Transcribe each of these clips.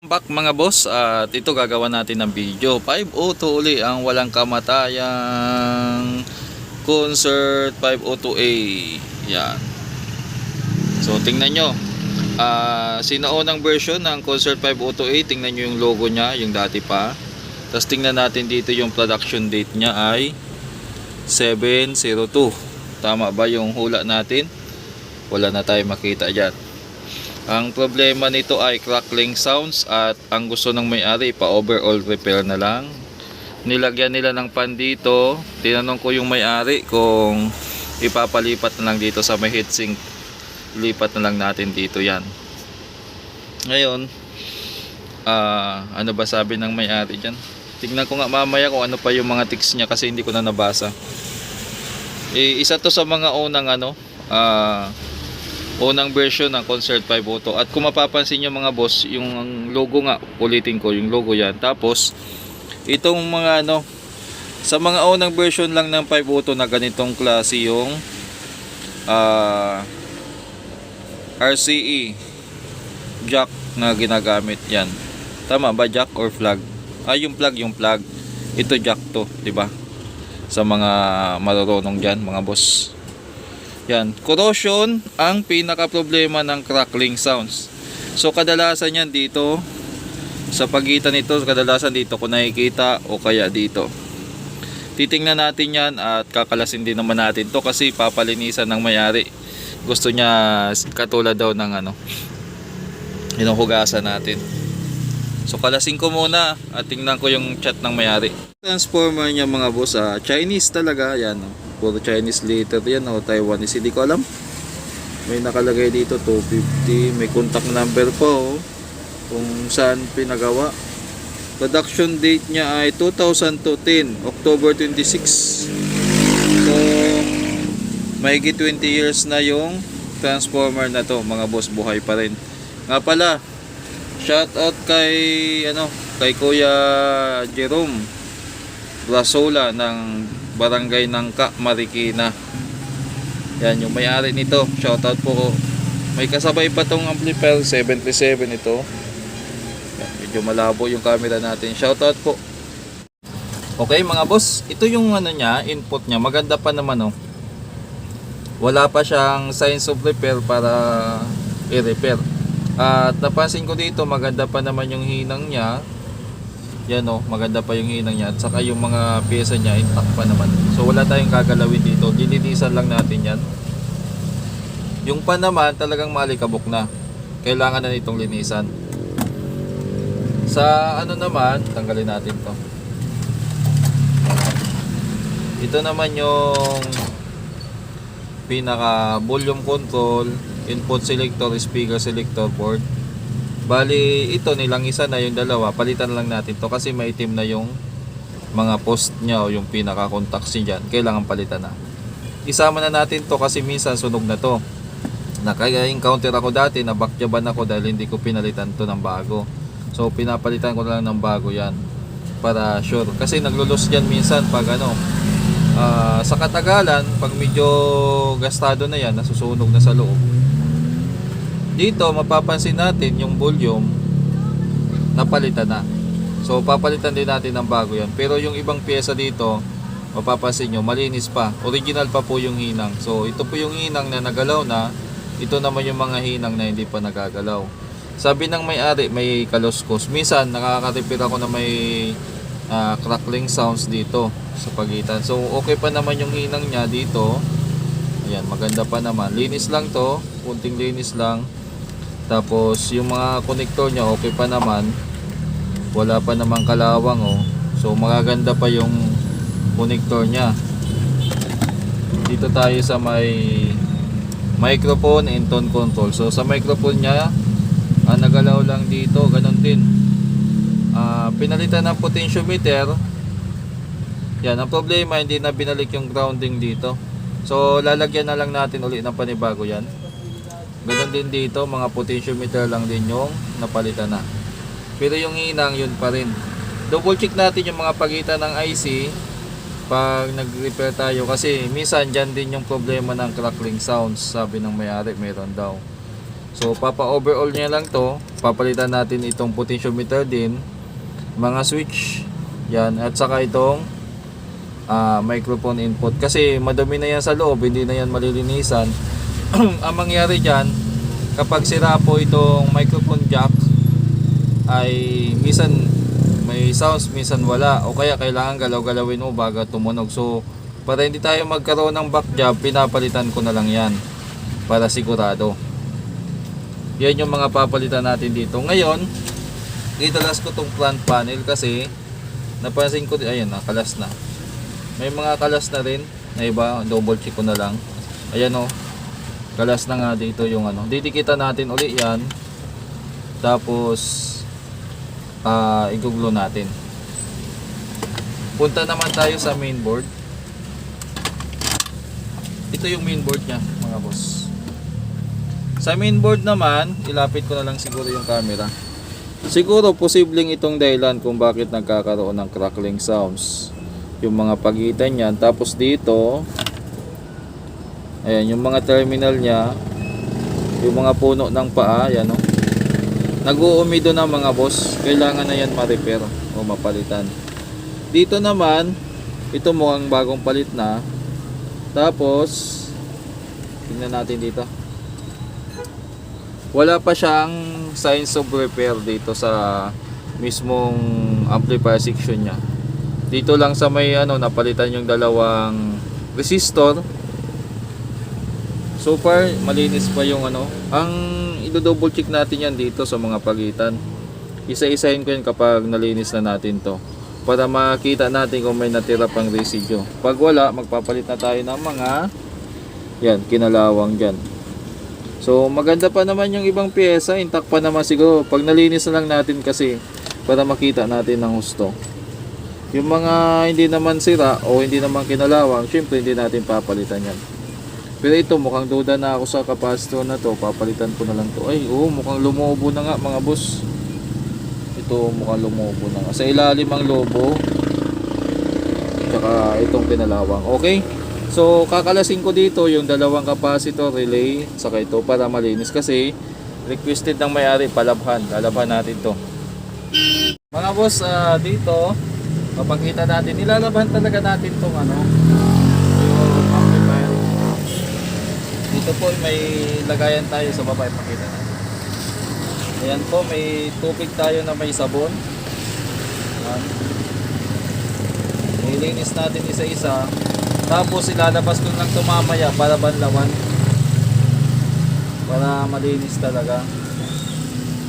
back mga boss. At ito gagawa natin ng video. 502 uli ang walang kamatayang concert 502A yan. So tingnan nyo. Ah, sinaunang version ng concert 502A tingnan nyo yung logo nya yung dati pa. Tapos tingnan natin dito yung production date nya ay 702 tama ba yung hula natin? Wala na tayo makita dyan ang problema nito ay crackling sounds at ang gusto ng may-ari pa overall repair na lang. Nilagyan nila ng pan dito. Tinanong ko yung may-ari kung ipapalipat na lang dito sa may heatsink. Lipat na lang natin dito yan. Ngayon, ah, ano ba sabi ng may-ari dyan? Tignan ko nga mamaya kung ano pa yung mga tics niya kasi hindi ko na nabasa. Eh, isa to sa mga unang ano, ah, unang version ng Concert 502 at kung mapapansin nyo mga boss yung logo nga ulitin ko yung logo yan. Tapos itong mga ano sa mga unang version lang ng 502 na ganitong klase yung ah, RCE jack na ginagamit yan. Tama ba jack or flag? Ah yung plug yung plug ito jack to di ba? Sa mga marurunong dyan mga boss yan, corrosion ang pinaka problema ng crackling sounds. So kadalasan yan dito sa pagitan nito, kadalasan dito kung nakikita o kaya dito. Titingnan natin yan at kakalasin din naman natin to kasi papalinisan ng mayari. Gusto niya katulad daw ng ano, hinuhugasan natin. So kalasin ko muna at tingnan ko yung chat ng mayari. Transformer niya mga boss, ah, Chinese talaga yan. Oh. Puro Chinese letter yan o Taiwanese. Hindi ko alam. May nakalagay dito 250. May contact number pa oh. Kung saan pinagawa. Production date niya ay 2010, October 26. So, may 20 years na yung transformer na to. Mga boss, buhay pa rin. Nga pala, shout out kay ano, kay Kuya Jerome Rasola ng Barangay Nangka, Marikina. Yan yung may-ari nito. Shoutout po ko. May kasabay pa tong amplifier 737 ito. Yan, medyo malabo yung camera natin. Shoutout po. Okay mga boss, ito yung ano niya, input niya. Maganda pa naman oh. Wala pa siyang signs of repair para i-repair. At napansin ko dito, maganda pa naman yung hinang niya. Yan oh, maganda pa yung hinang niya. At saka yung mga pyesa niya, intact pa naman. So wala tayong kagalawin dito. Dilinisan lang natin yan. Yung pan naman, talagang malikabok na. Kailangan na nitong linisan. Sa ano naman, tanggalin natin to. Ito naman yung pinaka volume control, input selector, speaker selector board. Bali, ito nilang isa na yung dalawa. Palitan lang natin to kasi maitim na yung mga post niya o yung pinaka contacts niya dyan. Kailangan palitan na. Isama na natin to kasi minsan sunog na to. Naka-encounter ako dati na bakyaban ako dahil hindi ko pinalitan to ng bago. So pinapalitan ko lang ng bago yan para sure. Kasi naglulos yan minsan pag ano, ah, sa katagalan, pag medyo gastado na yan, nasusunog na sa loob, dito mapapansin natin yung volume napalitan na. So papalitan din natin ng bago yan. Pero yung ibang pyesa dito, mapapansin nyo, malinis pa. Original pa po yung hinang. So ito po yung hinang na nagalaw na. Ito naman yung mga hinang na hindi pa nagagalaw. Sabi ng may-ari, may kaluskos. Minsan nakaka-repair ako na may ah, crackling sounds dito sa pagitan. So okay pa naman yung hinang niya dito. Ayan, maganda pa naman. Linis lang to. Kunting linis lang. Tapos yung mga connector niya okay pa naman. Wala pa namang kalawang oh. So magaganda pa yung connector niya. Dito tayo sa may microphone and tone control. So sa microphone niya, ah, nagalaw lang dito, ganun din. Ah, pinalitan ng potentiometer. Yan, ang problema hindi na binalik yung grounding dito. So lalagyan na lang natin uli ng panibago yan. Ganun din dito, mga potentiometer lang din yung napalitan na. Pero yung inang yun pa rin. Double check natin yung mga pagitan ng IC pag nag-repair tayo kasi minsan dyan din yung problema ng crackling sounds sabi ng may-ari meron daw So papa-overall niya lang to. Papalitan natin itong potentiometer din. Mga switch. Yan. At saka itong ah, microphone input. Kasi madumi na yan sa loob. Hindi na yan malilinisan. Ang mangyari dyan, kapag sira po itong microphone jack, ay minsan may sounds, minsan wala. O kaya kailangan galaw-galawin mo bago tumunog. So, para hindi tayo magkaroon ng back job, pinapalitan ko na lang yan. Para sigurado. Yan yung mga papalitan natin dito. Ngayon, italas ko tong front panel kasi napansin ko, ayun, nakalas na. May mga kalas na rin na iba, double check ko na lang. Ayan o, kalas na nga dito yung ano. Didikitan natin uli yan. Tapos, ah iguglo natin. Punta naman tayo sa mainboard. Ito yung mainboard niya, mga boss. Sa mainboard naman, ilapit ko na lang siguro yung camera. Siguro posibleng itong dahilan kung bakit nagkakaroon ng crackling sounds. Yung mga pagitan niyan. Tapos dito, ayan, yung mga terminal niya, yung mga puno ng paa, yan o. Nag-uumido na mga boss. Kailangan na yan ma-repair o mapalitan. Dito naman, ito mukhang bagong palit na. Tapos, tingnan natin dito. Wala pa siyang signs of repair dito sa mismong amplifier section niya. Dito lang sa may ano napalitan yung dalawang resistor. So far malinis pa yung ano. Ang i-double check natin yan dito sa mga pagitan. Isa-isahin ko yun kapag nalinis na natin to para makita natin kung may natira pang residue. Pag wala, magpapalit na tayo ng mga yan, kinalawang dyan. So maganda pa naman yung ibang pyesa, intact pa naman siguro. Pag nalinis na lang natin kasi para makita natin ng husto. Yung mga hindi naman sira o hindi naman kinalawang, syempre hindi natin papalitan yan. Pero ito mukhang duda na ako sa capacitor na to, papalitan ko na lang to. Ay, oo, mukhang lumobo na nga mga boss. Ito mukhang lumobo na nga. Sa ilalim ang lobo. Tsaka itong kinalawang. Okay? So, kakalasin ko dito yung dalawang capacitor relay saka ito para malinis kasi requested ng may-ari palabhan. Lalabhan natin to. Mga boss, ah, dito papakita natin. Nilalabhan talaga natin tong ano yung amplifier. Dito po may lagayan tayo sa baba. Ipakita natin. Ayan po, may tubig tayo na may sabon. Ayan. Nilinis natin isa-isa. Tapos ilalabas ko lang ito mamaya para banlawan. Para malinis talaga.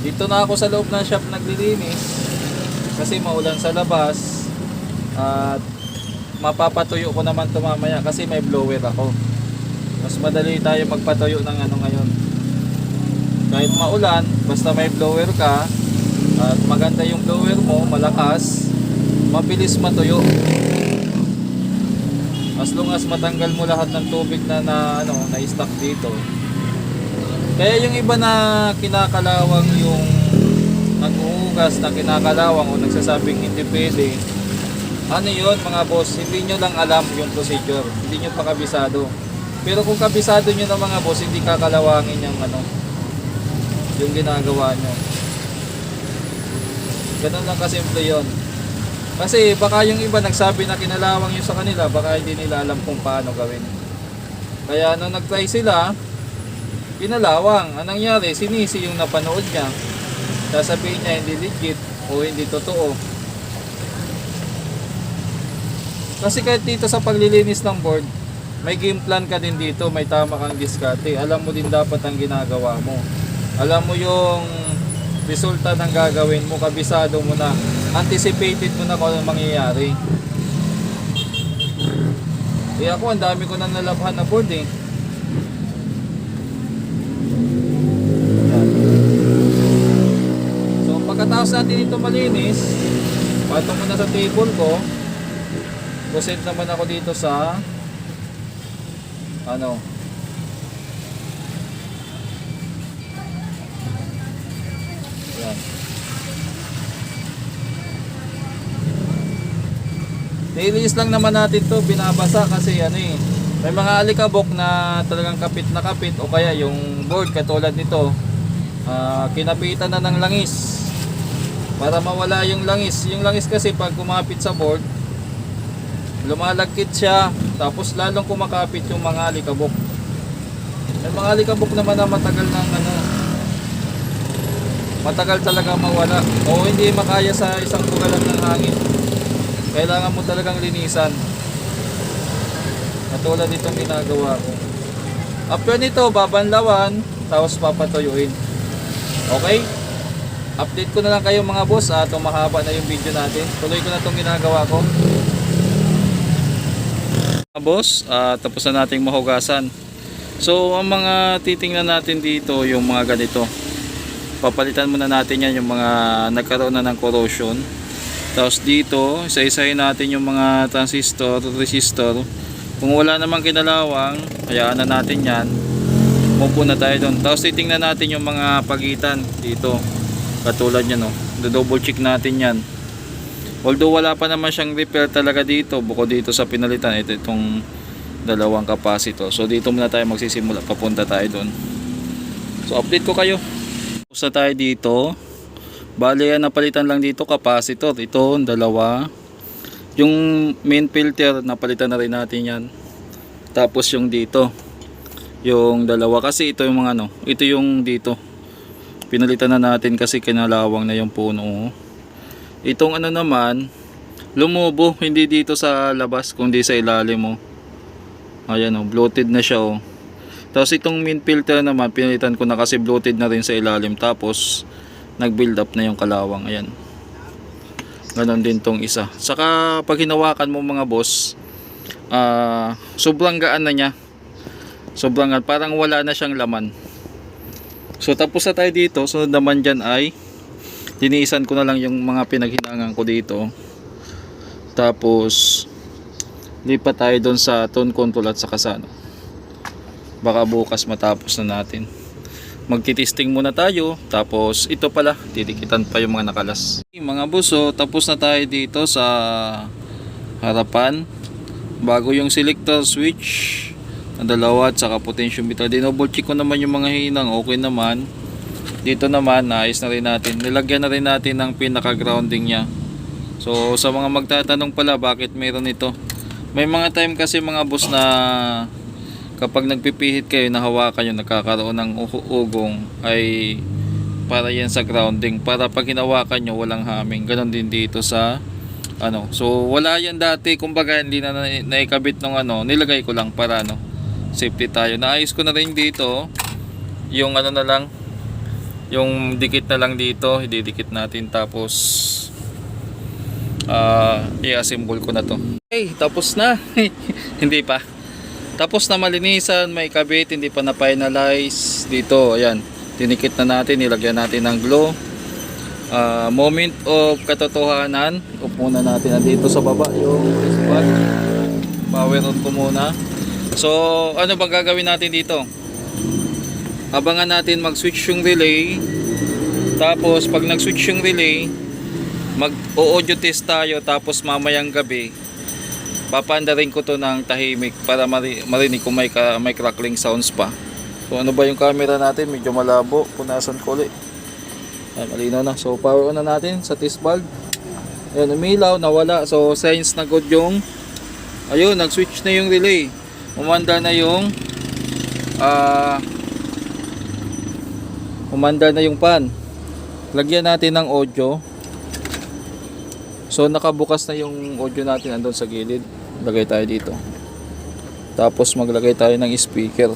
Dito na ako sa loob ng shop naglilinis. Kasi maulan sa labas. At mapapatuyo ko naman ito mamaya kasi may blower ako. Mas madali tayo magpatuyo ng ano ngayon. Kahit maulan, basta may blower ka at maganda yung blower mo, malakas, mabilis matuyo. As long as matanggal mo lahat ng tubig na, na ano, na stock dito. Kaya yung iba na kinakalawang yung nag-uugas na kinakalawang o nagsasabing hindi pwede, ano yun mga boss, hindi nyo lang alam yung procedure, hindi nyo pa kabisado. Pero kung kabisado nyo na mga boss, hindi kakalawangin yung ano, yung ginagawa nyo. Ganun lang kasimple yun. Kasi baka yung iba nagsabi na kinalawang yun sa kanila, baka hindi nila alam kung paano gawin. Kaya nung nag-try sila, kinalawang. Anong nangyari? Sinisi yung napanood niya. Sasabihin niya hindi legit o hindi totoo. Kasi kahit dito sa paglilinis ng board, may game plan ka din dito, may tama kang diskarte. Alam mo din dapat ang ginagawa mo. Alam mo yung resulta ng gagawin mo, kabisado mo na, anticipated mo na kung ano mangyayari. Eh ako, ang dami ko na nalabhan na board eh. So pagkatapos natin ito malinis, patong muna sa table ko, proceed naman ako dito sa ano? Yan lang naman natin to binabasa kasi ano eh. May mga alikabok na talagang kapit na kapit o kaya yung board katulad nito ah, kinapitan na ng langis. Para mawala yung langis. Yung langis kasi pag kumapit sa board lumalagkit siya tapos lalong kumakapit yung mga alikabok. Yung mga alikabok naman na matagal ng ano matagal talaga mawala. O hindi makaya sa isang bugalan ng hangin. Kailangan mo talagang linisan. Katulad nitong ginagawa ko. After nito babanlawan tapos papatuyuin. Okay? Update ko na lang kayo mga boss at mahaba na yung video natin tuloy ko na itong ginagawa ko boss ah, tapos na nating mahugasan so ang mga titingnan natin dito yung mga ganito papalitan muna natin yan yung mga nagkaroon na ng corrosion tapos dito isa-isahin natin yung mga transistor resistor kung wala namang kinalawang hayaan na natin yan Mupo na tayo doon. Tapos titingnan natin yung mga pagitan dito. Katulad yan no. Do-double check natin yan. Although wala pa naman siyang repair talaga dito. Bukod dito sa pinalitan. Ito itong dalawang capacitor. So dito muna tayo magsisimula. Papunta tayo doon. So update ko kayo. Na tayo dito. Bale yan napalitan lang dito capacitor. Ito dalawa. Yung main filter napalitan na rin natin yan. Tapos yung dito yung dalawa kasi ito yung mga ano ito yung dito pinalitan na natin kasi kinalawang na yung puno itong ano naman lumubo hindi dito sa labas kundi sa ilalim mo ayan o bloated na siya o tapos itong main filter naman pinalitan ko na kasi bloated na rin sa ilalim tapos nag build up na yung kalawang ayan. Ganon din tong isa. Saka pag hinawakan mo mga boss ah sobrang gaan na niya. Sobrang parang wala na siyang laman. So tapos na tayo dito. Sunod naman dyan ay diniisan ko na lang yung mga pinaghinangan ko dito. Tapos lipat tayo doon sa tone control at sa kasano baka bukas matapos na natin. Magtitesting muna tayo. Tapos ito pala didikitan pa yung mga nakalas. Mga buso tapos na tayo dito sa harapan. Bago yung selector switch na dalawa at saka potentiometer dinoble check ko naman yung mga hinang okay naman dito naman naayos na rin natin nilagyan na rin natin ng pinaka grounding nya so sa mga magtatanong pala bakit meron ito? May mga time kasi mga boss na kapag nagpipihit kayo na hawakan yung nagkakaroon ng ugong ay para yan sa grounding. Para pag hinawakan nyo walang haming. Ganon din dito sa ano. So wala yan dati. Kumbaga hindi na na- naikabit ng ano nilagay ko lang para ano safety tayo. Naayos ko na rin dito yung ano na lang yung dikit na lang dito ididikit natin tapos ah i-assemble ko na to. Okay tapos na. Hindi pa. Tapos na malinisan may kabit hindi pa na finalize dito ayan dinikit na natin nilagyan natin ng glue. Ah, moment of katotohanan up muna natin nandito sa baba yung spot power on ko muna. So ano bang gagawin natin dito abangan natin mag switch yung relay tapos pag nag switch yung relay mag audio test tayo tapos mamayang gabi papandarin ko to ng tahimik para mari- marinig kung may, may crackling sounds pa so ano ba yung camera natin medyo malabo punasan ko ulit Ayan, malinaw na. So, power on na natin sa test valve. Ayan, umilaw, nawala. So, signs na good yung ayun, nag-switch na yung relay. Umanda na yung ah umanda na yung pan. Lagyan natin ng audio. So, nakabukas na yung audio natin andun sa gilid. Lagay tayo dito. Tapos, maglagay tayo ng speaker.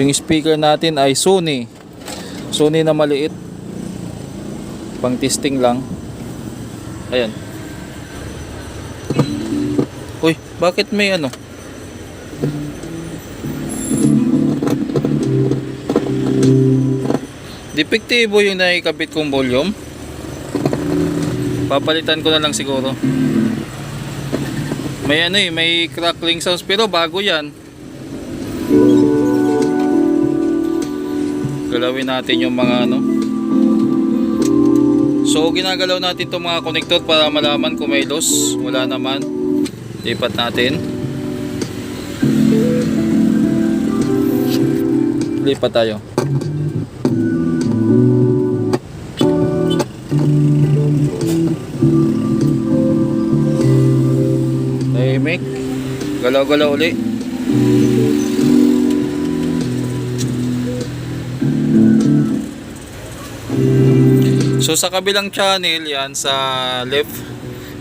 Yung speaker natin ay Sony. Sony na maliit pang testing lang ayan uy bakit may ano depektibo yung naikabit kong volume papalitan ko na lang siguro may ano eh may crackling sounds pero bago yan galawin natin yung mga ano So ginagalaw natin itong mga connector para malaman kung may loss. Wala naman. Lipat natin. Lipat tayo. Galaw-galaw uli. So sa kabilang channel yan sa left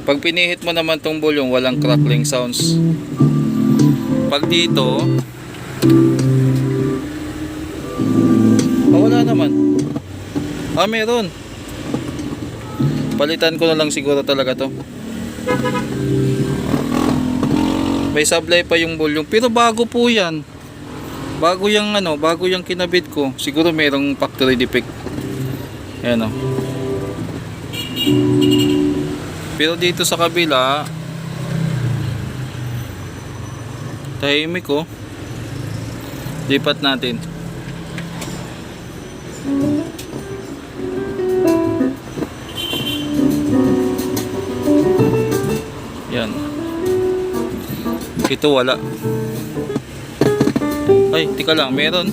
pag pinihit mo naman tong volume walang crackling sounds. Pag dito ah, wala naman. Ah meron. Palitan ko na lang siguro talaga to. May supply pa yung volume pero bago po yan. Bago yung ano, bago yung kinabit ko. Siguro merong factory defect. Ayan o. Pero dito sa kabila, tahimik oh. Lipat natin. Ito wala. Ay, tika lang, meron.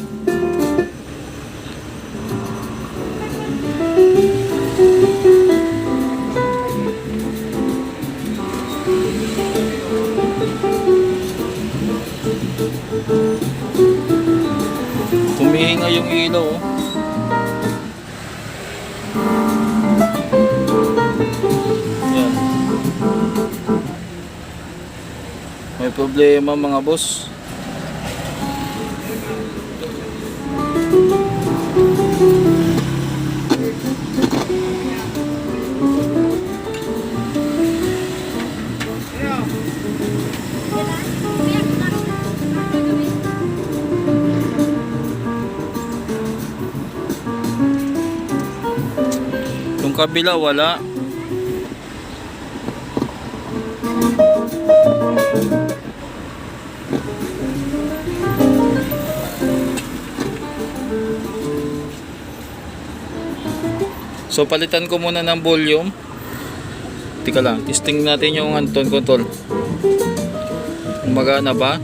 Humihinga yung ilaw. oh. May problema mga boss. Yung kabila wala. So palitan ko muna ng volume. Tika lang, testing natin yung Anton control. Gumagana ba?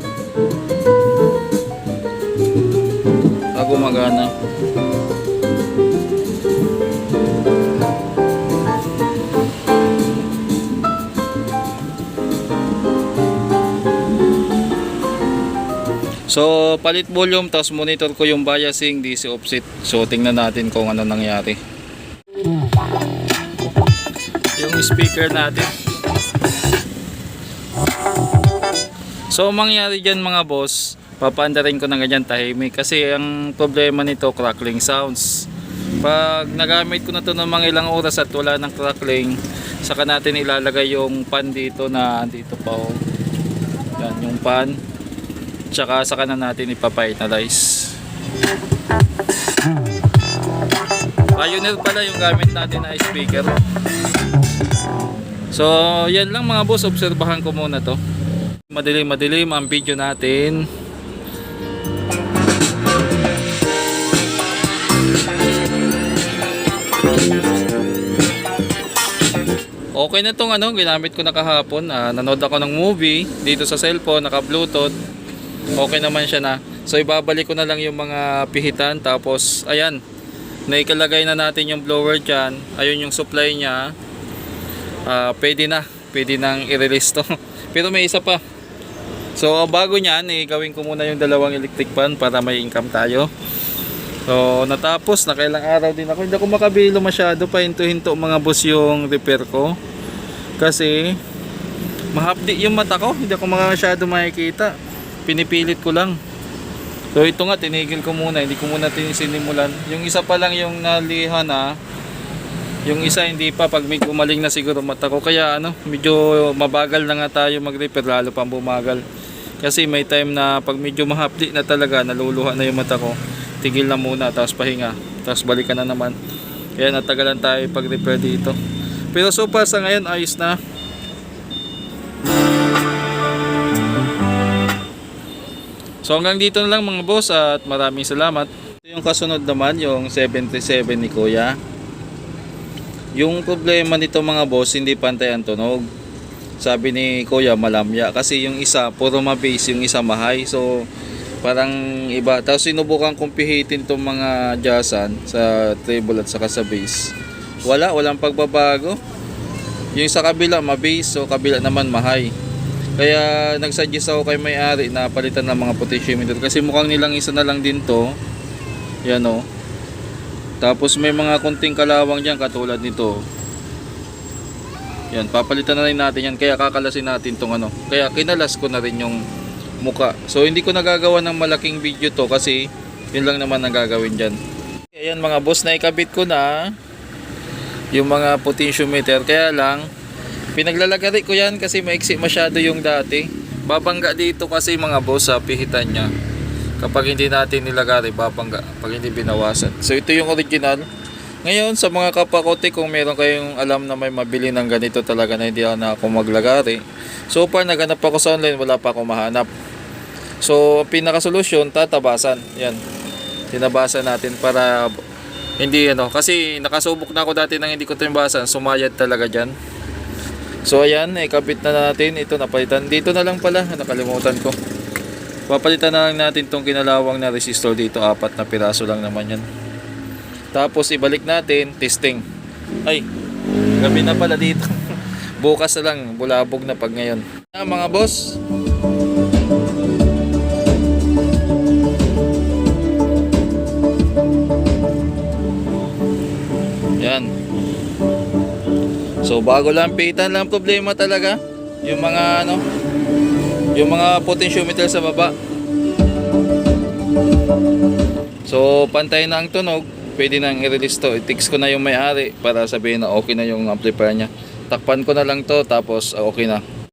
Ah, gumagana. So, palit volume, tapos monitor ko yung biasing, DC offset. So, tingnan natin kung ano nangyari. Yung speaker natin. So, ang mangyari dyan mga boss, papaandarin ko ng ganyan tahimik. Kasi ang problema nito, crackling sounds. Pag nagamit ko na to ng mga ilang oras at wala ng crackling, saka natin ilalagay yung pan dito na dito pa oh. Yan, yung pan tsaka saka na natin ipapa-finalize Pioneer pala yung gamit natin na speaker so yan lang mga boss obserbahan ko muna to madilim madilim ang video natin Okay na tong ano, ginamit ko na kahapon. Ah, nanood ako ng movie dito sa cellphone, naka Bluetooth. Okay naman siya na. So ibabalik ko na lang yung mga pihitan tapos ayan. Naikalagay na natin yung blower dyan. Ayun yung supply niya. Ah, pwede na. Pwede nang i-release to. Pero may isa pa. So bago niyan, eh, gawin ko muna yung dalawang electric fan para may income tayo. So natapos, nakailang araw din ako. Hindi ako makabilo masyado pa hinto-hinto mga boss yung repair ko. Kasi mahapdi yung mata ko. Hindi ako masyado makikita. Pinipilit ko lang. So ito nga, tinigil ko muna. Hindi ko muna sinimulan. Yung isa pa lang yung naliha na. Yung isa hindi pa. Pag may gumaling na siguro mata ko. Kaya ano, medyo mabagal na nga tayo mag-repair. Lalo pang bumagal. Kasi may time na pag medyo mahapdi na talaga, naluluha na yung mata ko. Tigil na muna, tapos pahinga. Tapos balikan na naman. Kaya natagalan tayo pag-repair dito. Pero so far sa ngayon, ayos na. So hanggang dito na lang mga boss at maraming salamat. Ito yung kasunod naman, yung 737 ni Kuya. Yung problema nito mga boss, hindi pantay ang tunog. Sabi ni Kuya malamya kasi yung isa puro ma-bass, yung isa ma-high. So parang iba. Tapos sinubukan kong pihitin tong mga jazan sa treble at saka sa bass. Wala, walang pagbabago. Yung sa kabila, mabase. So, kabila naman, mahay. Kaya, nagsuggest ako kay may-ari na palitan ng mga potentiometer. Kasi mukhang nilang isa na lang din to. Yan o. Tapos, may mga kunting kalawang dyan, katulad nito. Yan, papalitan na rin natin yan. Kaya kakalasin natin tong ano. Kaya, kinalas ko na rin yung muka. So, hindi ko nagagawa ng malaking video to kasi yun lang naman ang gagawin dyan. Ayan mga boss, naikabit ko na yung mga potentiometer. Kaya lang, pinaglalagari ko yan kasi maiksi masyado yung dati. Babangga dito kasi mga boss sa pihitan niya. Kapag hindi natin nilagari, babangga. Pag hindi binawasan. So ito yung original. Ngayon sa mga kapakote, kung meron kayong alam na may mabili ng ganito talaga na hindi na ako maglagari. So far, naganap ako sa online, wala pa ako mahanap. So, pinaka-solusyon, tatabasan. Yan. Tinabasan natin para hindi ano. Kasi nakasubok na ako dati nang hindi ko tinabasan. Sumayad talaga dyan. So, ayan. Ikabit na natin. Ito, napalitan. Dito na lang pala. Nakalimutan ko. Papalitan na lang natin tong kinalawang na resistor dito. Apat na piraso lang naman yan. Tapos, ibalik natin. Testing. Ay, gabi na pala dito. Bukas na lang. Bulabog na pag ngayon. Ah, mga boss. So bago lang pitan lang problema talaga yung mga ano yung mga potentiometer sa baba. So pantay na ang tunog, pwede nang i-release to. I-text ko na yung may-ari para sabihin na okay na yung amplifier niya. Takpan ko na lang to tapos okay na.